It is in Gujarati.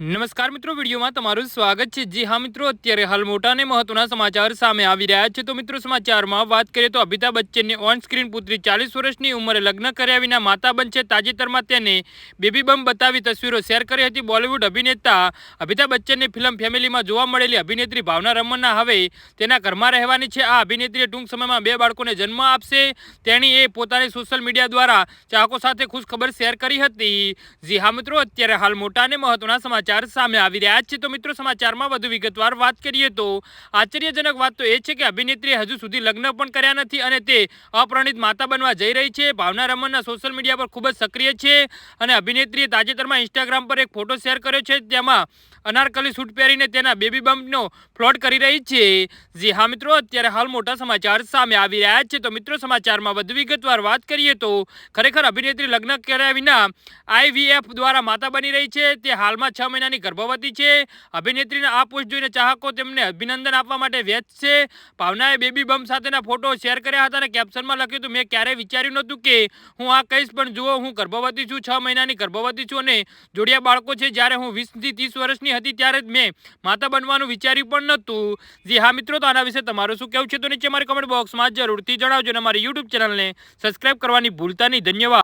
નમસ્કાર મિત્રો, વિડીયોમાં તમારું સ્વાગત છે. જી હા મિત્રો, અત્યારે હાલ મોટા અને મહત્વના સમાચાર સામે આવી રહ્યા છે. તો મિત્રો, સમાચારમાં વાત કરીએ તો અમિતાભ બચ્ચનની ઓન સ્ક્રીન પુત્રી ચાલીસ વર્ષની ઉંમરે લગ્ન કર્યા વિના માતા બનશે તાજેતરમાં તેને બેબી બમ બતાવી તસવીરો શેર કરી હતી બોલિવૂડ અભિનેતા અમિતાભ બચ્ચનની ફિલ્મ ફેમિલીમાં જોવા મળેલી અભિનેત્રી ભાવના રમન્ના હવે તેના ઘરમાં રહેવાની છે. આ અભિનેત્રીએ ટૂંક સમયમાં બે બાળકોને જન્મ આપશે. તેણીએ પોતાની સોશિયલ મીડિયા દ્વારા ચાહકો સાથે ખુશખબર શેર કરી હતી. જી હા મિત્રો, અત્યારે હાલ મોટા અને મહત્વના સમાચાર સામે આવી રહ્યા છે. તો મિત્રો, સમાચારમાં વધુ વિગતવાર વાત કરીએ તો આશ્ચર્યજનક વાત તો એ છે કે અભિનેત્રીએ હજુ સુધી લગ્ન પણ કર્યા નથી અને તે અપ્રણિત માતા બનવા જઈ રહી છે. ભાવના રમનના સોશિયલ મીડિયા પર ખૂબ જ સક્રિય છે અને અભિનેત્રીએ તાજેતરમાં ઇન્સ્ટાગ્રામ પર એક ફોટો શેર કર્યો છે તેમાં અનારકલી સૂટ પહેરીને તેના બેબી બમ્પનો ફ્લોટ કરી રહી છે. જી હા મિત્રો, અત્યારે હાલ મોટા સમાચાર સામે આવી રહ્યા છે. તો મિત્રો, સમાચારમાં વધુ વિગતવાર વાત કરીએ તો ખરેખર અભિનેત્રી લગ્ન કર્યા વિના આઈવીએફ દ્વારા માતા બની રહી છે. તે હાલમાં છ મહિનાની ગર્ભવતી છે. અભિનેત્રીના આ પોસ્ટ જોઈને ચાહકો તેમને અભિનંદન આપવા માટે વ્યસ્ત છે. ભાવનાએ બેબી બમ્પ સાથેના ફોટો શેર કર્યા હતા અને કેપ્શનમાં લખ્યું હતું, મેં ક્યારેય વિચાર્યું નહોતું કે હું આ કહીશ, પણ જુઓ, હું ગર્ભવતી છું, છ મહિનાની ગર્ભવતી છું અને જોડિયા બાળકો છે. જ્યારે હું વીસથી ત્રીસ વર્ષની હતી ત્યારે જ મેં માતા બનવાનું વિચાર્યું પણ નહોતું. જી હા મિત્રો, તો આના વિશે તમારું શું કહેવું છે? તો નીચે મારી કમેન્ટ બોક્સમાં જરૂરથી જણાવજો અને મારી યુટ્યુબ ચેનલને સબસ્ક્રાઈબ કરવાની ભૂલતા નહીં. ધન્યવાદ.